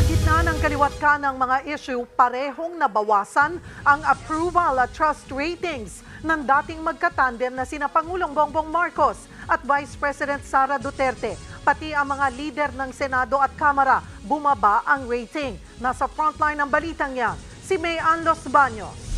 Sa gitna ng kaliwat ka ng mga issue, parehong nabawasan ang approval at trust ratings ng dating magkatandem na sina Pangulong Bongbong Marcos at Vice President Sara Duterte. Pati ang mga leader ng Senado at Kamara, bumaba ang rating. Nasa frontline ng balitang yan, si May Ann Los Baños.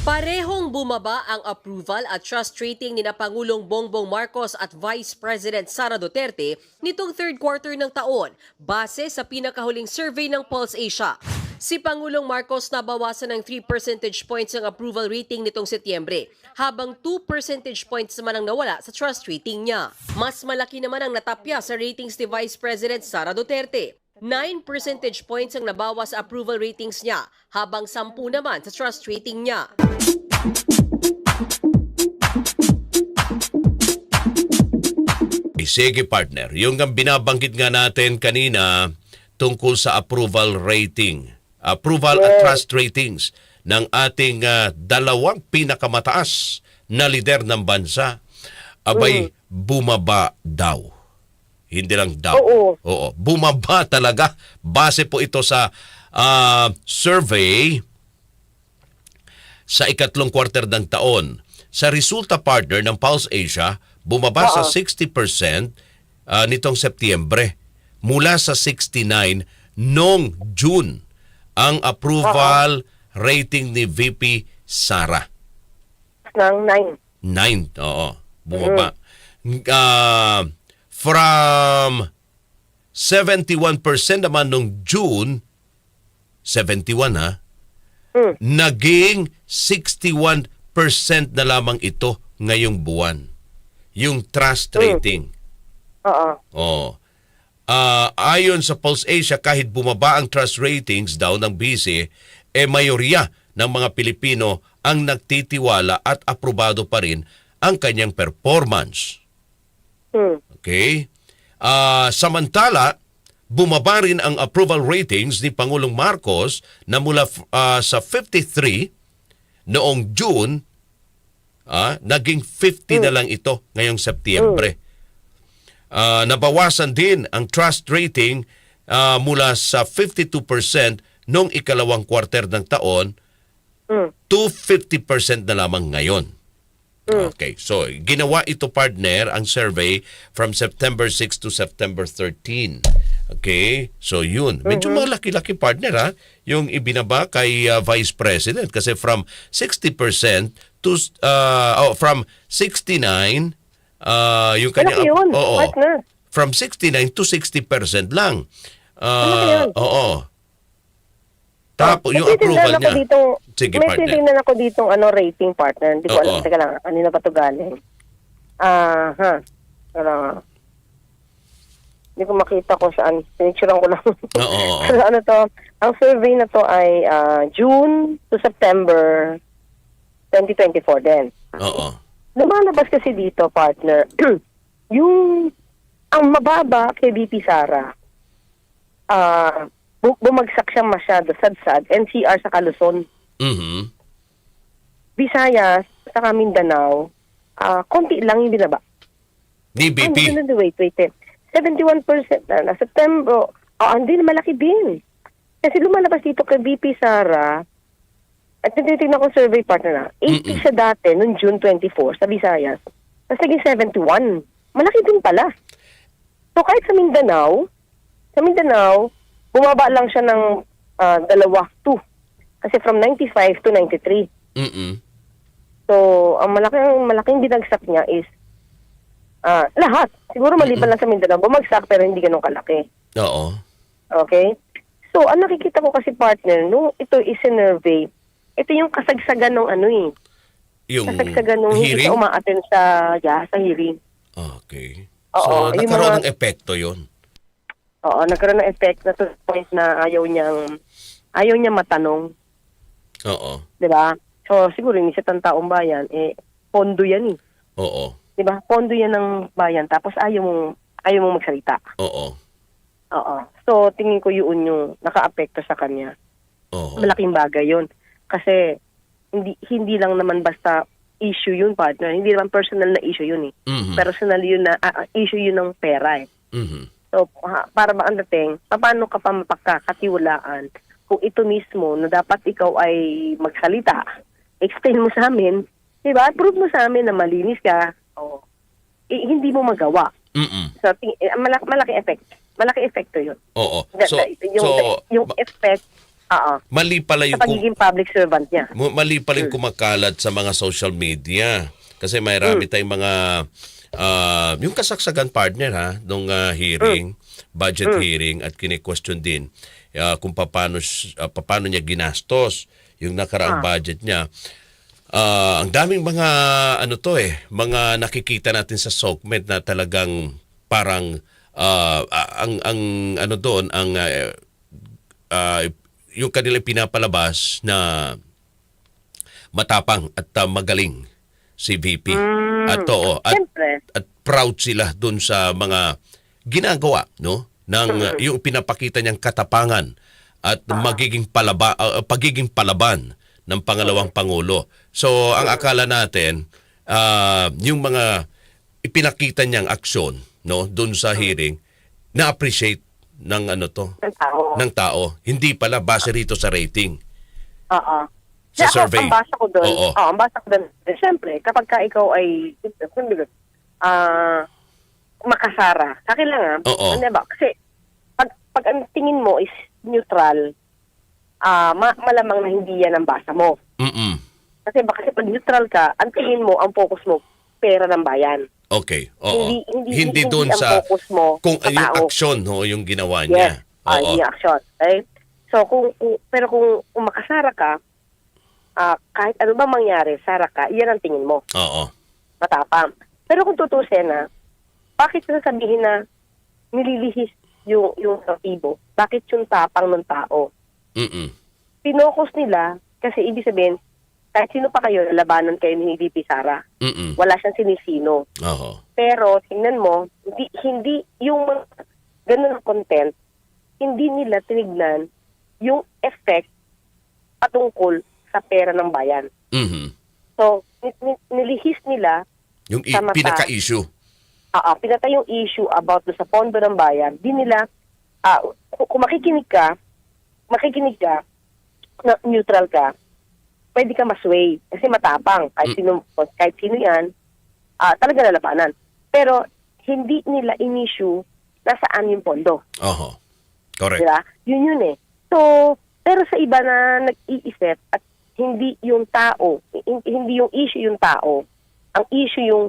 Parehong bumaba ang approval at trust rating ni na Pangulong Bongbong Marcos at Vice President Sara Duterte nitong third quarter ng taon base sa pinakahuling survey ng Pulse Asia. Si Pangulong Marcos nabawasan ng 3 percentage points ang approval rating nitong Setyembre, habang 2 percentage points naman ang nawala sa trust rating niya. Mas malaki naman ang natapya sa ratings ni Vice President Sara Duterte. 9 percentage points ang nabawas sa approval ratings niya, habang 10 naman sa trust rating niya. Eh, Sige partner, yung ang binabanggit nga natin kanina tungkol sa approval rating, approval at trust ratings ng ating ah, dalawang pinakamataas na lider ng bansa, abay bumaba daw. Hindi lang daw. Oo. bumaba talaga. Base po ito sa ah, survey sa ikatlong quarter ng taon. Sa resulta partner ng Pulse Asia, bumaba sa 60% ah, nitong Setyembre mula sa 69 noong June ang approval rating ni VP Sara. ng 9. 9, oo. Bumaba. Ah, from 71% naman nung June, 71 ha, naging 61% na lamang ito ngayong buwan. Yung trust rating. Oo. Oh. Ah, ayon sa Pulse Asia, kahit bumaba ang trust ratings daw ng BC, eh mayorya ng mga Pilipino ang nagtitiwala at aprobado pa rin ang kanyang performance. Hmm. Okay? Ah, samantala, bumaba rin ang approval ratings ni Pangulong Marcos na mula ah, sa 53 noong June, ah, naging 50 na lang ito ngayong Setyembre. Ah, nabawasan din ang trust rating ah, mula sa 52% noong ikalawang quarter ng taon Hmm. to 50% na lamang ngayon. Okay, so ginawa ito partner ang survey from September 6 to September 13. Okay, so yun. Medyo malaki-laki partner ha, yung ibinaba kay uh, Vice President kasi from 60% to uh, oh, from 69 uh, yung kanya Malaki yun, oo, partner. from 69 to 60% lang. Malaki Uh, yun. oo. Tapos yung approval niya. Ditong, Sige, may partner. titingnan ako ditong ano, rating partner. Hindi ko Oo. alam. Teka lang, kanina pa ito galing. Ah, ha. Pero, hindi ko makita kung saan. Pinicturean ko lang. Oo, oo, oo. Pero ano to, ang survey na to ay ah, June to September 2024 din. Oo. Lumalabas kasi dito, partner, yung ang mababa kay BP Sara, ah bu- bumagsak siya masyado, sadsad, NCR sa Kaluson. Mhm. Visayas, sa Mindanao, ah konti lang yung binaba. Ni Ah, BP. hindi, hindi, wait, wait. eh. 71% na, na September. Ah, hindi, malaki din. Kasi lumalabas dito kay BP Sara, at tinitingnan ko survey partner na, 80 Mm-mm. siya dati, noong June 24, sa Visayas. Tapos naging 71. Malaki din pala. So kahit sa Mindanao, sa Mindanao, bumaba lang siya ng ah, dalawa, two. Kasi from 95 to 93. Mhm. So, ang malaking, malaking binagsak niya is ah lahat. Siguro maliban lang sa Mindanao, bumagsak pero hindi ganun kalaki. Oo. Okay? So, ang nakikita ko kasi partner, nung ito is-survey, ito yung kasagsagan ng ano eh. Yung Kasagsagan nung hindi hearing? ka umaattend sa, yeah, sa hearing. Okay. Oo, so, yung nagkaroon mga- ng epekto yun. Oo, nagkaroon ng effect na to the point na ayaw niyang, ayaw niya matanong. Oo. Di ba? So, siguro isa ng taong bayan, eh, pondo yan eh. Oo. Di ba? Pondo yan ng bayan, tapos ayaw mong, ayaw mong magsalita. Oo. Oo. So, tingin ko yun yung naka-apekto sa kanya. Oo. Malaking bagay yun. Kasi, hindi hindi lang naman basta issue yun, partner. Hindi naman personal na issue yun eh. Mhm. Personal yun na, ah, issue yun ng pera eh. Mhm. So, para ba ang dating, paano ka pa mapagkakatiwalaan kung ito mismo na dapat ikaw ay magsalita, explain mo sa amin, di ba? Prove mo sa amin na malinis ka, o eh, hindi mo magawa. Mm-mm. So, ting- eh, malaki, malaki effect. Malaki epekto yun. Oo. So, yung, so yung effect, oo, mali pala sa yung kum- pagiging public servant niya. Mu- mali pa rin kumakalat sa mga social media. Kasi may rami tayong mga ah, yung kasaksagan partner ha nung ah, hearing, budget hearing at kini-question din ah, kung paano s- ah, paano niya ginastos yung nakaraang budget niya. Ah, ang daming mga ano to eh, mga nakikita natin sa segment na talagang parang ah, ah, ang ang ano doon ang ah, ah, yung kanilang pinapalabas na matapang at uh, magaling si VP. At oo, at, Siyempre. at proud sila dun sa mga ginagawa, no? Ng uh, yung pinapakita niyang katapangan at magiging palaba uh, pagiging palaban ng pangalawang pangulo. So ang akala natin uh, yung mga ipinakita niyang aksyon, no, dun sa hearing, na-appreciate ng ano to, ng tao. ng tao. Hindi pala base rito sa rating. Oo. Sa ako, survey. Ang basa ko doon, Oo. oo, ang basa ko doon, eh, siyempre, kapag ka ikaw ay, ah, makasara, sa akin lang ah, Oo. ano ba, kasi, pag, pag ang tingin mo is neutral, ah, ma- malamang na hindi yan ang basa mo. Mm-mm. Kasi ba, kasi pag neutral ka, ang tingin mo, ang focus mo, pera ng bayan. Okay. Oo. Hindi- hindi- Hindi, hindi doon ang sa focus mo kung sa yung tao. aksyon no, yung ginawa Yes. niya. Ah, Oo. yung action. Right? So, kung, kung pero kung, kung makasara ka, ah, kahit ano ba mangyari, sara ka, iyan ang tingin mo. Oo. Matapang. Pero kung tutusin na, bakit sasabihin na nililihis yung, yung motibo? Bakit yung tapang ng tao? Mm-mm. Pinokos nila, kasi ibig sabihin, kahit sino pa kayo, labanan kayo ni VP Sara. Mm-mm. Wala siyang sinisino. Oo. Pero tingnan mo, hindi, hindi yung mga ganun ang content, hindi nila tinignan yung effect patungkol sa pera ng bayan. Mhm. So, ni- ni- nilihis nila, Yung i- Tama pa. pinaka-issue. Ah pinatay yung issue about do sa pondo ng bayan, di nila, ah, kung, makikinig ka, makikinig ka, na neutral ka, pwede ka masway. Kasi matapang. Kahit sino, kahit sino yan, ah, talaga lalabanan. Pero, hindi nila in-issue nasaan yung pondo. Oo. Correct. Di ba? Yun yun eh. So, pero sa iba na nag-iisip at hindi yung tao, hin- hindi yung issue yung tao, ang issue yung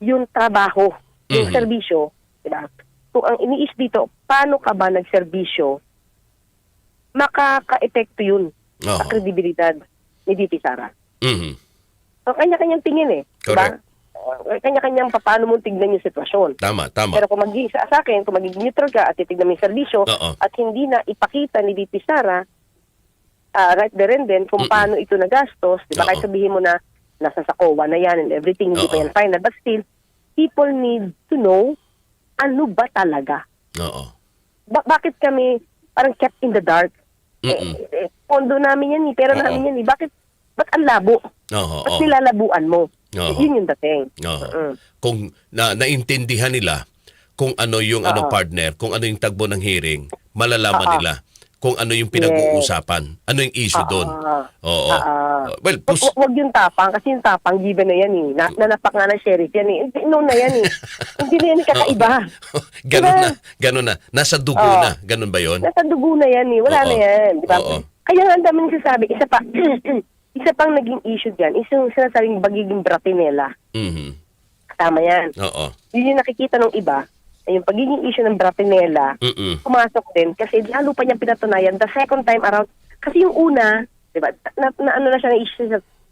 yung trabaho, yung Mhm. serbisyo, di ba? Kung ang iniis dito, paano ka ba nagserbisyo, makaka-epekto yun Oo. sa kredibilidad ni VP Sara. Mhm. So, kanya-kanyang tingin eh. Di ba? Correct. Uh, Kanya-kanyang pa- paano mo tignan yung sitwasyon. Tama, tama. Pero kung magiging sa, sa akin, kung magiging neutral ka at titignan mo yung serbisyo Oo. at hindi na ipakita ni VP Sara ah, right there and then kung Mm-mm. paano ito nagastos, di ba? Kahit sabihin mo na nasa Sakowa na yan and everything, hindi pa Oo. yan final. But still, people need to know ano ba talaga. Oo. Ba- bakit kami parang kept in the dark? Eh, Mm-mm. eh, pondo namin yan eh, pera Oo. namin yan eh. Bakit, ba't ang labo? Oo. Ba't oo. nilalabuan mo? Oo. Yun yung dating. Oo. Mm. Kung na naintindihan nila kung ano yung ano partner, kung ano yung tagbo ng hearing, malalaman Oo. nila kung ano yung pinag-uusapan, ano yung issue Oo. doon. Oo. Ah, well, Wag, pus- wag- wag yung tapang kasi yung tapang given na yan eh. Na, nanapak nga ng sheriff yan eh. Hindi, no na yan eh. Hindi na yan kakaiba. ganun Diba? na, ganun na. Nasa dugo Oo. na, ganun ba 'yon? Nasa dugo na yan eh. Wala Oo. na yan. Di ba? Oo. Kaya nga ang dami nagsasabi, isa pa, isa pang naging issue dyan, is yung sinasabing bagiging bratinela. Mhm. Tama yan. Oo. Yun yung nakikita ng iba, yung pagiging issue ng bratinela, Mm. pumasok din kasi lalo pa niyang pinatunayan the second time around. Kasi yung una, di ba, na, na, ano na siya na issue,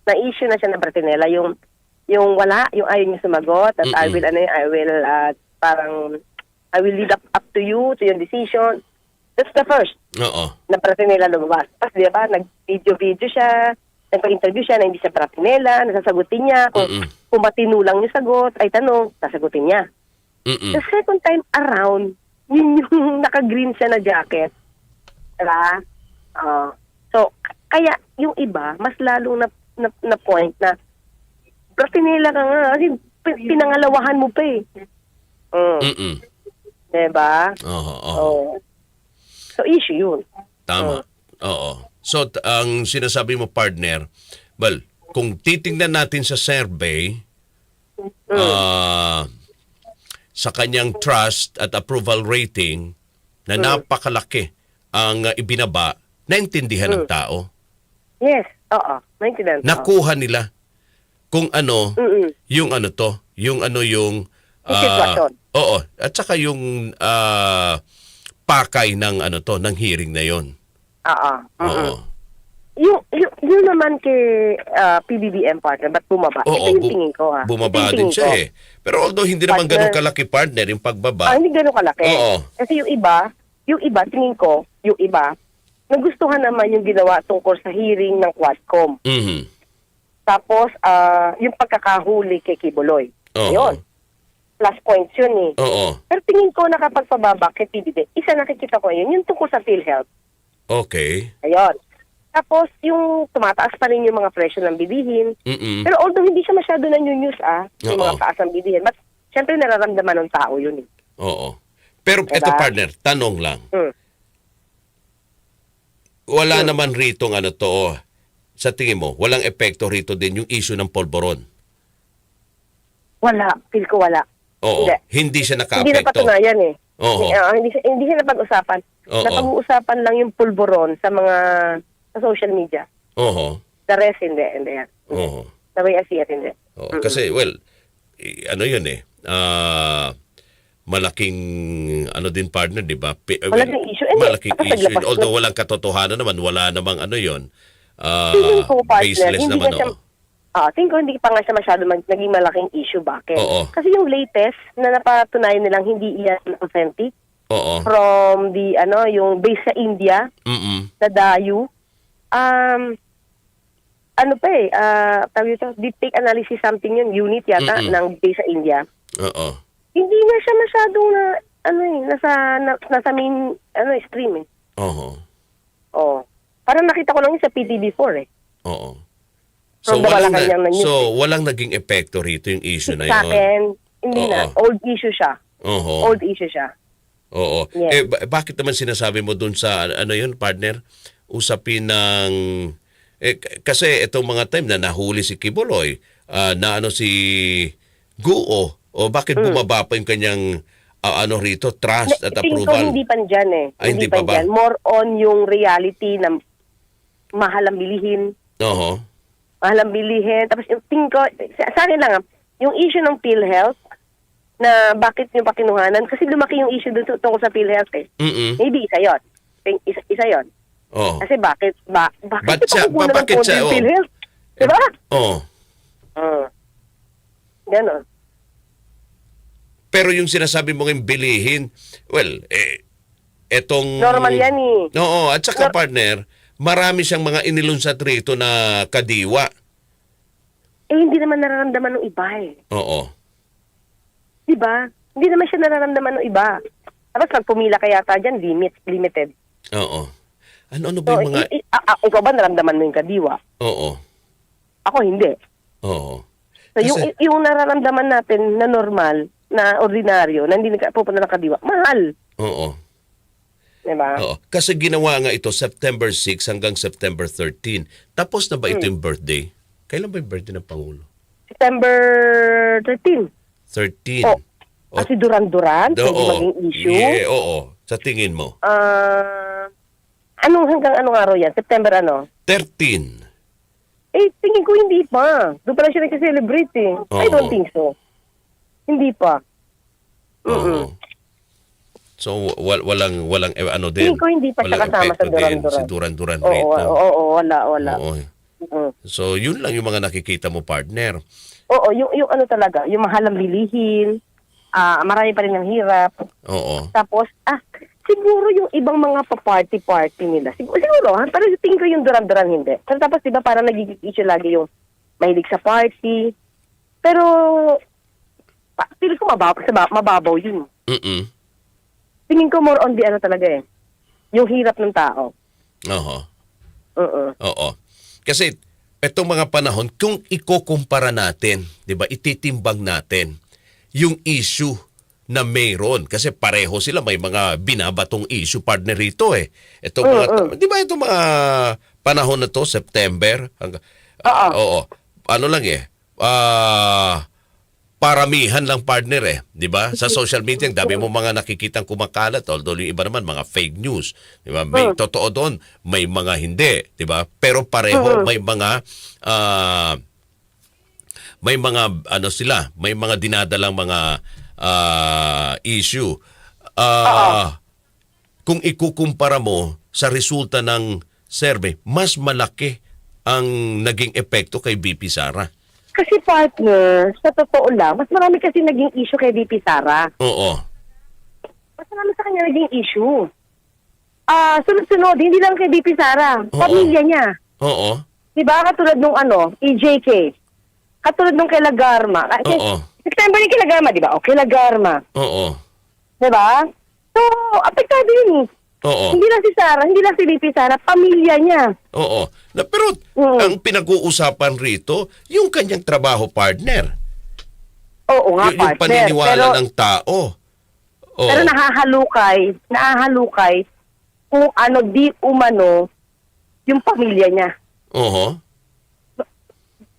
na issue na siya ng bratinela, yung yung wala, yung ayaw niya sumagot, at I Mm-mm. will, ano, I will, uh, parang, I will lead up, up to you, to your decision. That's the first Oo. na bratinela lumabas. Tapos, di ba, nag-video-video siya, nagpa-interview siya na hindi siya bratinela, nasasagutin niya. Kung, Mm-mm. kung matino lang yung sagot, ay tanong, sasagutin niya. Mm. The second time around, yun yung naka-green siya na jacket. Diba? Ah, so, k- kaya yung iba, mas lalong na, na, na point na, bratinela ka nga, kasi pi- pinangalawahan mo pa eh. Mm. Mm. Diba? Oo, oo. Oo. So, issue yun. Tama. Oo. So, t- ang sinasabi mo, partner, well, kung titingnan natin sa survey, ah, sa kanyang trust at approval rating, na napakalaki ang ah, ibinaba, naintindihan ng tao. Yes. Oo. Maintenance. Nakuha nila kung ano, Mm-mm. yung ano to, yung ano yung... Yung ah, sitwasyon. oo. At saka yung ah, pakay ng ano to, ng hearing na yon. Oo. Mm-mm. Oo. Yung, yung, yung naman kay ah, PBBM partner, ba't bumaba? Oo, Ito yung bu- tingin ko ha. Bumaba Ito yung din siya ko. eh. Pero although hindi naman Partner. ganun kalaki partner yung pagbaba. Ah, hindi ganun kalaki. Oo. Kasi yung iba, yung iba, tingin ko, yung iba, nagustuhan naman yung ginawa tungkol sa hearing ng Quadcom. Mhm. Tapos, ah, yung pagkakahuli kay Kibuloy. Oo. Yun. Plus points yun eh. Oo. Pero tingin ko nakapagpababa kay PBB. Isa nakikita ko yun, yung tungkol sa PhilHealth. Okay. Ayun. Tapos, yung tumataas pa rin yung mga presyo ng bilihin. Mhm. Pero although hindi siya masyado na news ah, yung Oo. mga taas ng bilihin. But, syempre nararamdaman ng tao yun eh. Oo. Pero Diba? eto partner, tanong lang. Hmm. Wala naman rito ano to, oh. sa tingin mo, walang epekto rito din yung issue ng polboron. Wala. Feel ko wala. Oo. Hindi. Hindi siya Hindi naka-apekto. napatunayan eh. Oo. Ah, hindi, siya, hindi siya napag-usapan. Oo. Napag-uusapan lang yung pulburon sa mga sa social media. Oo. The rest, hindi. Hindi yan. Oo. The way I see it, hindi. Oo. Kasi, well, i- ano yun eh, ah, malaking ano din partner, di ba? Pi- Malaking issue. Hindi, Malaking tapos issue. naglabas Although na- walang katotohanan naman, wala namang ano yun. ah, Tingin ko, partner, baseless hindi naman, na siya, oo. ah, tingin ko hindi pa nga siya masyado mag, naging malaking issue. Bakit? Oo. Kasi yung latest na napatunayan nilang hindi iyan authentic Oo. from the, ano, yung base sa India, Mm-mm. sa Dayu, um, ano pa eh, uh, tawag ito, deep take analysis something yun, unit yata Mm-mm. ng base sa India. Oo. Hindi na siya masyadong na, ano eh, nasa, na, nasa main, ano eh, stream eh. Oo. Oh. Parang nakita ko lang yun sa PTV4 eh. Oo. From the walang, Malacanang na news so, walang naging epekto rito yung issue na Sa yun. akin, hindi na. Oo. Old issue siya. Oo. Old issue siya. Oo. Yes. Eh, ba- bakit naman sinasabi mo dun sa, ano yun, partner? Usapin ng... Eh, kasi itong mga time na nahuli si Kibuloy, ah, na ano si Guo, o bakit bumaba pa yung kanyang ah, ano rito, trust at Hmm. Tingin ko approval? hindi pa dyan eh. Ay, hindi pa ba? dyan. More on yung reality na mahal ang bilihin. Oo. mahal ang bilihin. Tapos yung tingin ko, sa, sa akin lang, ah, yung issue ng PhilHealth, na bakit yung pakinuhanan, kasi lumaki yung issue dun tungkol sa PhilHealth eh. Mm-mm. Maybe isa yun. Think, Isa, isa yun. Oo. Kasi bakit, ba, bakit Ba't siya- ng bakit siya, oh? PhilHealth? Diba? Oo. Mm. Ganon. Pero yung sinasabi mo ng bilihin, well, eh, etong... Normal yan eh. Oo, at saka Nor- partner, marami siyang mga inilunsat rito na kadiwa. Eh, hindi naman nararamdaman ng iba eh. Oo. Diba? Hindi naman siya nararamdaman ng iba. Tapos pag pumila ka yata dyan, limit, limited. Oo. Ano-ano So, ba yung mga... i- i- ah, ikaw ba naramdaman mo yung kadiwa? Oo. Ako hindi. Oo. So, yung, Kasi- yung nararamdaman natin na normal, na ordinaryo, na hindi pupunta ng kadiwa, mahal. Oo. Diba? Oo. Kasi ginawa nga ito September 6 hanggang September 13. Tapos na ba ito Hmm. yung birthday? Kailan ba yung birthday ng Pangulo? September 13. 13. Oh, Kasi Duran-Duran, Oo. maging issue. Yeah, oo. Sa tingin mo? Ah, anong hanggang anong araw yan? September ano? 13. Eh, tingin ko hindi pa. Doon pa lang siya nag-celebrate eh. I Oo. don't think so. Hindi pa. Oo. So wal- walang walang eh, ano din. Tingin ko hindi pa siya walang kasama sa din Duran-Duran. Si Duran-Duran Oo, rito. oo, oo, wala, wala. Oo. Mm. So yun lang yung mga nakikita mo partner. Oo, yung, yung ano talaga, yung mahal ang bilihin, ah marami pa rin ang hirap. Oo. Tapos, ah, siguro yung ibang mga pa-party-party nila. Siguro, siguro ha? Pero tingin ko yung duran-duran hindi. Pero tapos, di ba, parang nagiging issue lagi yung mahilig sa party. Pero, pa, feel ko mababaw, mababaw yun. Mm. Tingin ko more on the ano talaga eh. Yung hirap ng tao. Oo. Oo. Oo. Kasi etong mga panahon, kung ikukumpara natin, 'di ba, ititimbang natin yung issue na mayroon kasi pareho sila may mga binabatong issue partner rito eh. Ito mga di ba ito mga panahon na to September hanggang Oo. oo. Ano lang eh. Ah paramihan lang partner eh, 'di ba? Sa social media, ang dami mo mga nakikitang kumakalat although yung iba naman mga fake news, 'di ba? May totoo doon, may mga hindi, 'di ba? Pero pareho may mga ah may mga ano sila, may mga dinadalang mga ah, issue. Ah kung ikukumpara mo sa resulta ng survey, mas malaki ang naging epekto kay BP Sara. Kasi partner, sa totoo lang, mas marami kasi naging issue kay VP Sara. Oo. Mas marami sa kanya naging issue. Ah, sunod-sunod, hindi lang kay VP Sara, pamilya niya. Oo. 'Di ba? Katulad nung ano, EJK. Katulad nung kay Lagarma. Kasi Oo. September ni kay Lagarma, 'di ba? O kay Lagarma, Oo. 'di ba? So, apektado yun. eh. Oo. Hindi lang si Sara, hindi lang si VP Sara, pamilya niya. Oo. Na, pero Oo. ang pinag-uusapan rito, yung kanyang trabaho partner. Oo nga, Y- yung partner. paniniwala pero, ng tao. Oo. pero nahahalukay, nahahalukay kung ano di umano yung pamilya niya. Oo.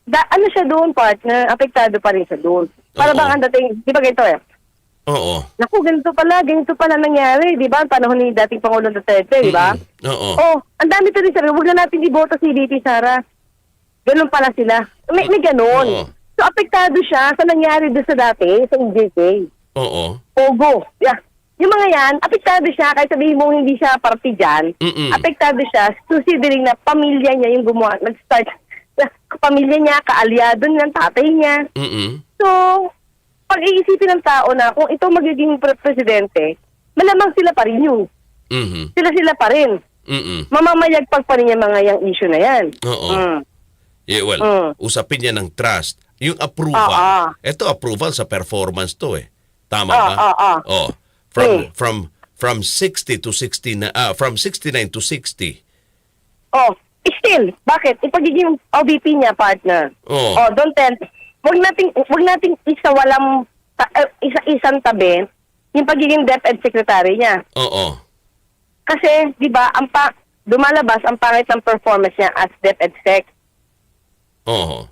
Da, ano siya doon, partner? Apektado pa rin siya doon. Para Oo. bang ang dating, di ba ganito eh? Oo. Naku, ganito pala, ganito pala nangyari, di ba? Ang panahon ni dating Pangulong Duterte, di ba? Mm-mm. Oo. Oh, ang dami to rin sabi, huwag na natin iboto si VP Sara. Ganun pala sila. May, may Oo. ganun. So, apektado siya sa nangyari doon sa dati, sa EJK. Oo. Pogo. Yeah. Yung mga yan, apektado siya, kahit sabihin mo hindi siya party dyan, Mm-mm. apektado siya, considering na pamilya niya yung gumawa, nag-start, na pamilya niya, kaalyado niya, tatay niya. Mm-mm. So, pag iisipin ng tao na kung ito magiging pre- presidente, malamang sila pa rin yun. Mhm. Sila-sila pa rin. Mm-mm. Mamamayagpag pa rin yung mga yung issue na yan. Oo. Mm. Yeah, well, Mm. usapin niya ng trust. Yung approval. Ah, ah. Ito approval sa performance to eh. Tama Ah, ba? ah, ah. Oh. From Mm. from from 60 to 69 ah from 69 to 60. Oh, still, bakit? Yung pagiging OVP niya, partner. Oo. Oh, don't tell. Wag nating wag nating isa walang ta- eh, isa-isang tabi yung pagiging DepEd secretary niya. Oo. Kasi, 'di ba, ang pa dumalabas ang pangit ng performance niya as DepEd sec. Oo.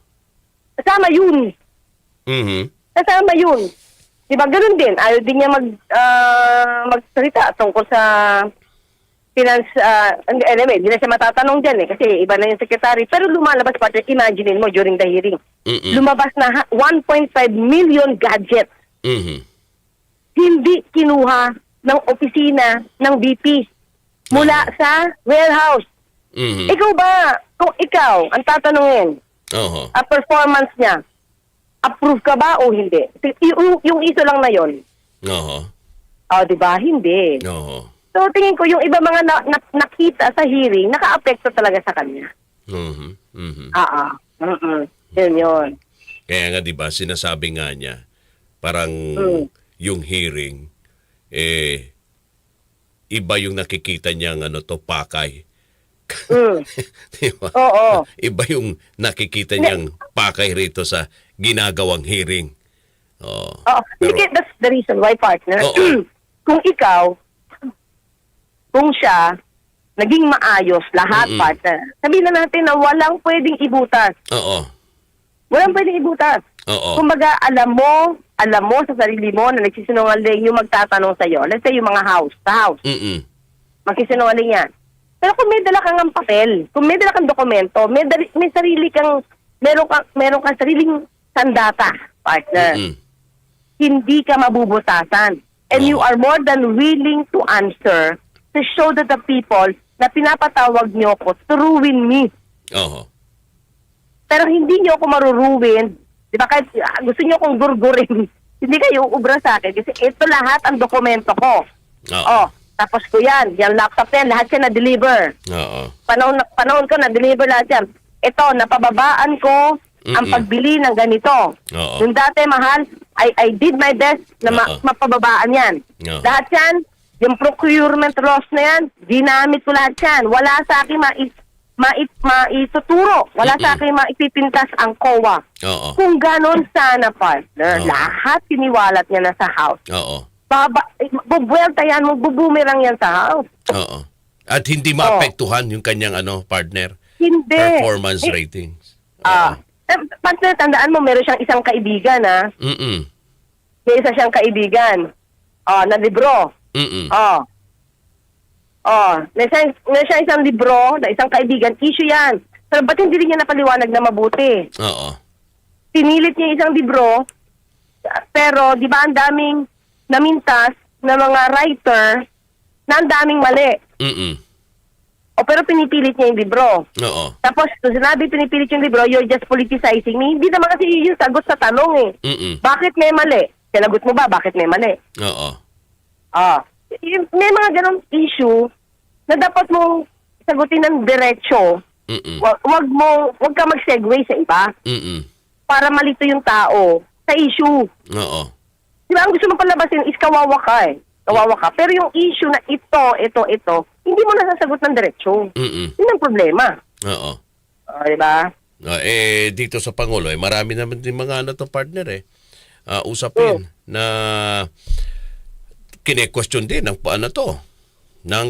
Kasama yun. Mhm. Kasama yun. 'Di ba? Ganun din. Ayaw din niya mag ah, magsalita tungkol sa finance uh, anyway, hindi na siya matatanong diyan eh kasi iba na yung secretary. Pero lumalabas pa imagine mo during the hearing. Mm-mm. Lumabas na ha- 1.5 million gadgets Mhm. hindi kinuha ng opisina ng VP mula sa warehouse. Mhm. Ikaw ba, kung ikaw ang tatanungin, Oo. ang performance niya, approve ka ba o hindi? Yung, yung iso lang na yon. Oo. O, di ba? Hindi. Oo. So, tingin ko, yung iba mga na, na- nakita sa hearing, naka-apekto talaga sa kanya. Mhm. Mhm. Ah, ah. Yun yun. Kaya nga 'di ba sinasabi nga niya parang Mm. yung hearing eh iba yung nakikita niyang ano to pakay. Mm. Di ba? Oo. Iba yung nakikita niyang pakay rito sa ginagawang hearing. Oh. Oo. Pero, that's the reason why, partner. Oo. kung ikaw, kung siya, naging maayos lahat, Mm-mm. partner. Sabihin na natin na walang pwedeng ibutas. oo. Walang pwedeng ibutas. Oo. Kumbaga, alam mo, alam mo sa sarili mo na nagsisinungaling yung magtatanong sa'yo. Let's say yung mga house, sa house, Mm. magsisinungaling yan. Pero kung may dala kang ang papel, kung may dala kang dokumento, may, dari- may sarili kang, meron kang, meron kang sariling sandata, partner. Mm. hindi ka mabubutasan. And Oo. you are more than willing to answer to show that the people na pinapatawag niyo ko to ruin me. Oo. Pero hindi niyo ako maruruin. Di ba? Kahit ah, gusto niyo akong gurgurin, hindi kayo ubra sa akin. Kasi ito lahat ang dokumento ko. Oo. Oh, tapos ko yan. Yung laptop na yan, lahat siya na-deliver. Oo. Panahon, panahon ko na-deliver lahat yan. Ito, napababaan ko ang Mm-mm. pagbili ng ganito. Oo. Yung dati, mahal, I, I did my best na ma- Oo. mapababaan yan. Oo. Lahat yan, yung procurement loss na yan, ginamit ko lahat yan. Wala sa akin mais mait, maituturo. Wala sa akin maipipintas ang COA. Oo. Kung ganon sana, partner, Oo. lahat siniwalat niya na sa house. Oo. Baba, eh, bubuelta yan, magbubumerang yan sa house. Oo. At hindi maapektuhan yung kanyang ano partner Hindi. performance Eh, ratings. Ah, eh, partner, tandaan mo, meron siyang isang kaibigan, ha? Mm. May isa siyang kaibigan. Ah, na libro. Mm. Oh. Oh, may isang, may siyang isang libro na isang kaibigan. Issue yan. Pero ba't hindi niya napaliwanag na mabuti? Oo. Pinilit niya isang libro, pero di ba ang daming namintas na mga writer na ang daming mali. Mm. O pero pinipilit niya yung libro. Oo. Tapos, kung sinabi pinipilit yung libro, you're just politicizing me. Hindi naman kasi yun yung sagot sa tanong eh. Mm. Bakit may mali? Sinagot mo ba, bakit may mali? Oo. Ah. May mga ganong issue na dapat mong sagutin ng diretsyo. Mm. Wag, wag mo, wag ka mag-segue sa iba Mm. para malito yung tao sa issue. Oo. Di ba, ang gusto mo palabasin is kawawa ka eh. Kawawa ka. Pero yung issue na ito, ito, ito, hindi mo nasasagot ng diretsyo. Mm. Yun ang problema. Oo. Ah, di ba? Ah, eh dito sa pangulo eh marami naman din mga ano to partner eh. Ah, usapin na kine-question din ng ano to ng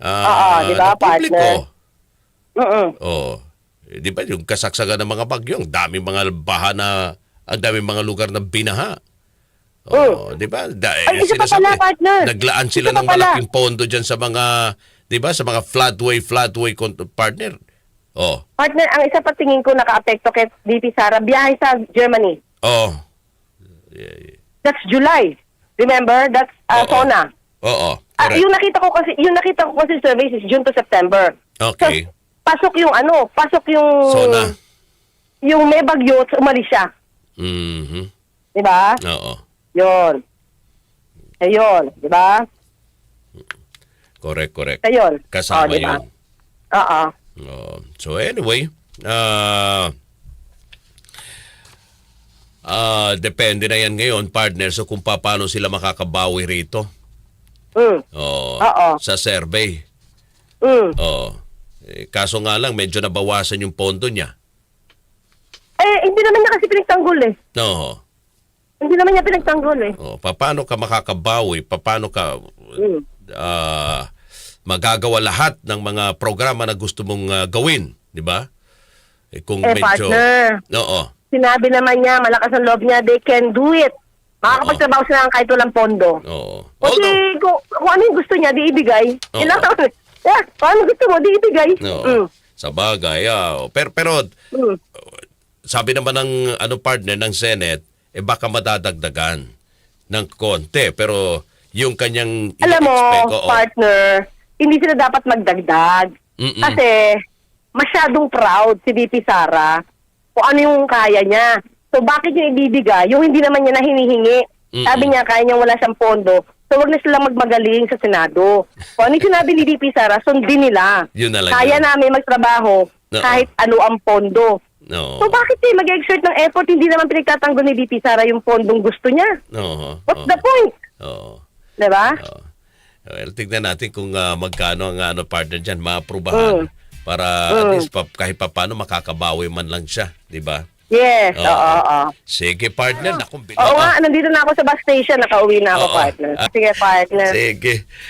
Oo, ah di ba, ng publiko. partner? Mm Oh. Eh, di ba yung kasaksagan ng mga bagyo, ang daming mga baha na ang daming mga lugar na binaha. Oh, di ba? Da, Ay, eh, isa pa pala, partner. Naglaan sila Isa pa ng pala. malaking pondo diyan sa mga, di ba, sa mga floodway, floodway con- partner. Oh. Partner, ang isa pa tingin ko naka-apekto kay VP Sara, biyahe sa Germany. Oh. That's July. Remember? That's uh, Oo. SONA. Oo. Ah, Correct. yung nakita ko kasi, yung nakita ko kasi surveys is June to September. Okay. So, pasok yung ano, pasok yung Sona. yung may bagyo, at umalis siya. Mhm. Di ba? Oo. Yun. Ayun, di ba? Correct, correct. Ayun. Kasama Oh, di ba? yun. Oo. Oh, so anyway, ah ah depende na yan ngayon, partner, so kung paano sila makakabawi rito. Mm. Oh, Oo. sa survey. Mm. Oh. Eh, kaso nga lang, medyo nabawasan yung pondo niya. Eh, hindi naman niya kasi pinagtanggol eh. No. Hindi naman niya pinagtanggol eh. Oh, paano ka makakabawi? Paano ka Mm. ah, magagawa lahat ng mga programa na gusto mong ah, gawin, di ba? Eh, kung Eh, medyo... partner. Oo. Sinabi naman niya, malakas ang loob niya, they can do it. Makakapagtrabaho sila ng kahit walang pondo. Oo. Kasi Although- kung, kung ano yung gusto niya, di ibigay. Oo. Kailangan, yeah, kung ano gusto mo, di ibigay. Oo. Mm. Sa bagay, ah. Pero, pero Mm. sabi naman ng ano partner ng Senate, eh baka madadagdagan ng konti. Pero yung kanyang Alam mo, ine-expect, oo. partner, hindi sila dapat magdagdag. Mm-mm. Kasi masyadong proud si VP Sara kung ano yung kaya niya. So bakit niya ibibigay yung hindi naman niya na hinihingi? Mm-mm. Sabi niya kaya niya wala siyang pondo. So wag na sila magmagaling sa Senado. Kung ano yung sinabi ni VP Sara, sundin nila. Yun na lang Kaya yun. namin magtrabaho Oo. kahit ano ang pondo. No. So bakit eh mag-exert ng effort, hindi naman pinagtatanggol ni VP Sara yung pondong gusto niya? Oo. What's the point? Oo. Di ba? Oo. Well, tignan natin kung ah, magkano ang ano partner diyan maaprubahan Mm. Para at least pa, kahit papaano makakabawi man lang siya, di ba? Yes, Oo. oo, oo. Sige partner, naku, Oo nga, nandito na ako sa bus station, nakauwi na ako, Oo. partner. Sige, partner. Sige.